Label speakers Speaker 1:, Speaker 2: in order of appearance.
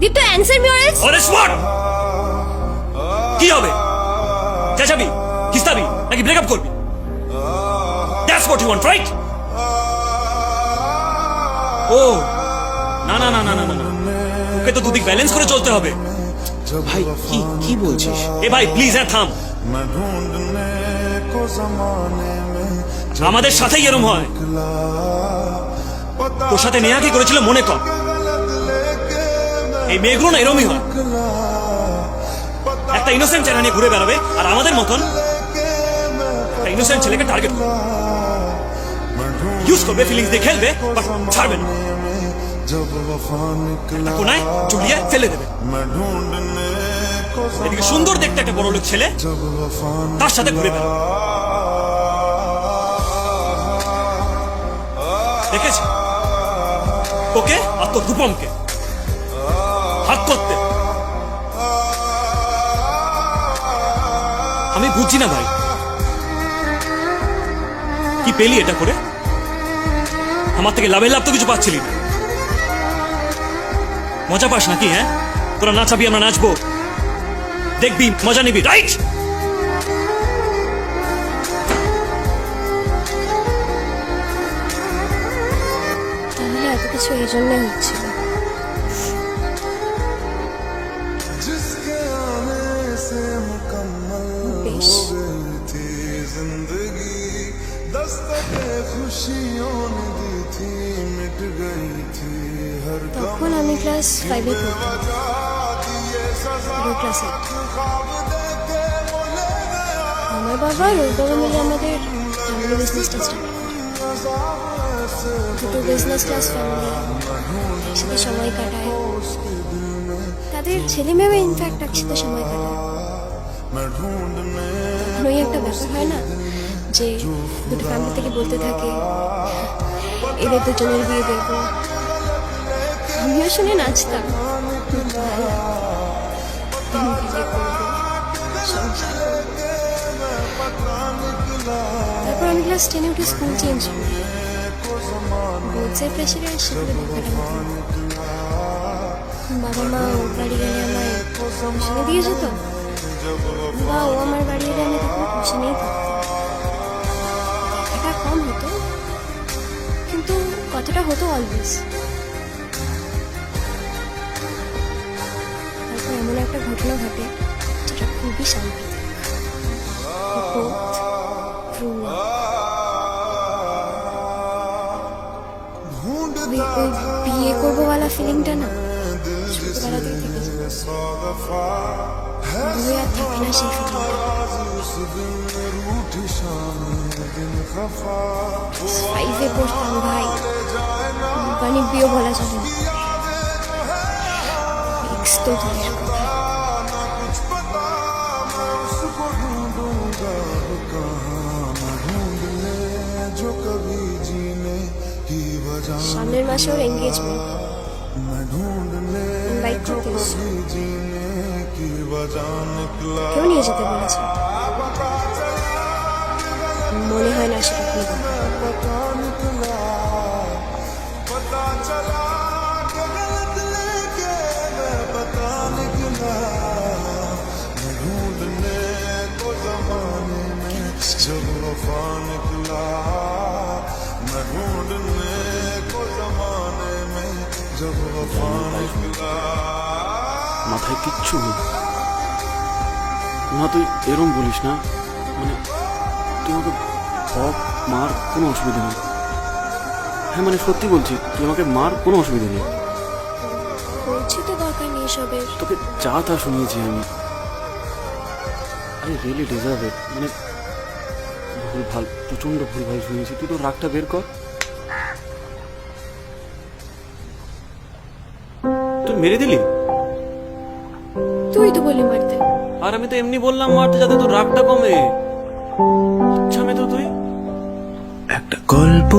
Speaker 1: Dipto answer me or else
Speaker 2: or else what কি হবে? চেঁচাবি? হিস্তাবি নাকি ব্রেকআপ করবি? That's what you want right ও, না না না না না না ওকে তো দুদিক ব্যালেন্স করে চলতে হবে।
Speaker 3: ভাই, কি কি বলছিস?
Speaker 2: এ ভাই প্লিজ হ্যাঁ থাম। আমাদের সাথেই এরম হয়। তোর সাথে নেহা কি করেছিল মনে কর। এই মেয়েগুলো না এরমই হয়। একটা ইনোসেন্ট চেহারা নিয়ে ঘুরে বেড়াবে, আর আমাদের মতন একটা ইনোসেন্ট ছেলেকে টার্গেট করবে। ইউজ করবে ফিলিংস দিয়ে খেলবে বাট ছাড়বে না। ফেলে দেবে। সুন্দর দেখতে একটা বড় লোক ছেলে, তার সাথে ঘুরে বেড়াবে। দেখেছি? ওকে আর তোর রূপমকে আমি বুঝছি না ভাই। কি পেলি এটা করে? আমার থেকে লাভের লাভ তো কিছু পাচ্ছিলি না। মজা পাস নাকি হ্যাঁ? তোরা নাচাবি, আমরা নাচবো। দেখবি, মজা নিবি, রাইট?
Speaker 1: এই জন্যই হচ্ছিল
Speaker 4: जिंदगी दस्तक खुशियों ने दी थी मिट गई थी हर
Speaker 1: তখন আমি ক্লাস ফাইভে পড়তাম
Speaker 4: दिए सजा
Speaker 1: পুরো ক্লাস এইট
Speaker 4: ख्वाब देखे वो ले गया
Speaker 1: আমার বাবা আর ওর বাবা মিলে আমাদের ফ্যামিলি বিজনেসটা স্টার্ট করে দুটো বিজনেস ক্লাস ফ্যামিলি একসাথে সময় কাটায় তাদের ছেলে মেয়েও ইনফ্যাক্ট একসাথে সময় কাটায় কখনোই একটা ব্যাপার হয় না? যে দুটো ফ্যামিলি থেকে বলতে থাকে হ্যাঁ, এদের দুজনের বিয়ে দেব। আমিও শুনে নাচতাম। তারপর আমি ক্লাস টেনে উঠে স্কুল চেঞ্জ করি প্রেসিডেন্ট সেগুলো বাবা মা ও বাড়ি গেলে আমায় দিয়ে যেত। বা ও আমার বাড়ি এলে আমি তখন টিউশনেই থাকতাম দেখাটা কম হতো কিন্তু কতটা হতো অলওয়েজ তারপর এমন একটা ঘটনা ঘটে যেটা খুবই ওই বিয়ে করব বলা ফিলিংটা না ছোটবেলাতেই থেকে। রুয়া থাকি ভাই মানে বিয়ে বলা যাবে সামনের মাসে ওর এঙ্গেজমেন্ট
Speaker 4: বাইক
Speaker 1: করতে কেউ নিয়ে যেতে বলেছে মনে হয় না সেটা নিয়ে
Speaker 4: पता निकला पता चला कि गलत लेके मैं पता निकला मैं ढूंढने को जमाने में जब वफा निकला मैं ढूंढने को जमाने में जब वफा निकला
Speaker 3: মাথায় কিচ্ছু নেই না তুই এরম বলিস না। মানে তুই আমাকে মার কোনো অসুবিধা নেই। হ্যাঁ মানে সত্যি বলছি তুই আমাকে মার কোনো অসুবিধা নেই।
Speaker 1: বলছি তো দরকার নেই সবের
Speaker 3: তোকে যা তা শুনিয়েছি আমি। আরে রিয়েলি ডিজার্ভ ইট মানে ভুল ভালো প্রচণ্ড ভুল ভালো শুনিয়েছি। তুই তো রাগটা বের কর। তুই মেরে দিলি?
Speaker 1: তুই তো বললি মারতে।
Speaker 3: আর আমি তো এমনি বললাম, মারতে যাতে তোর রাগটা কমে। আচ্ছা আমি তো তুই?
Speaker 5: একটা গল্প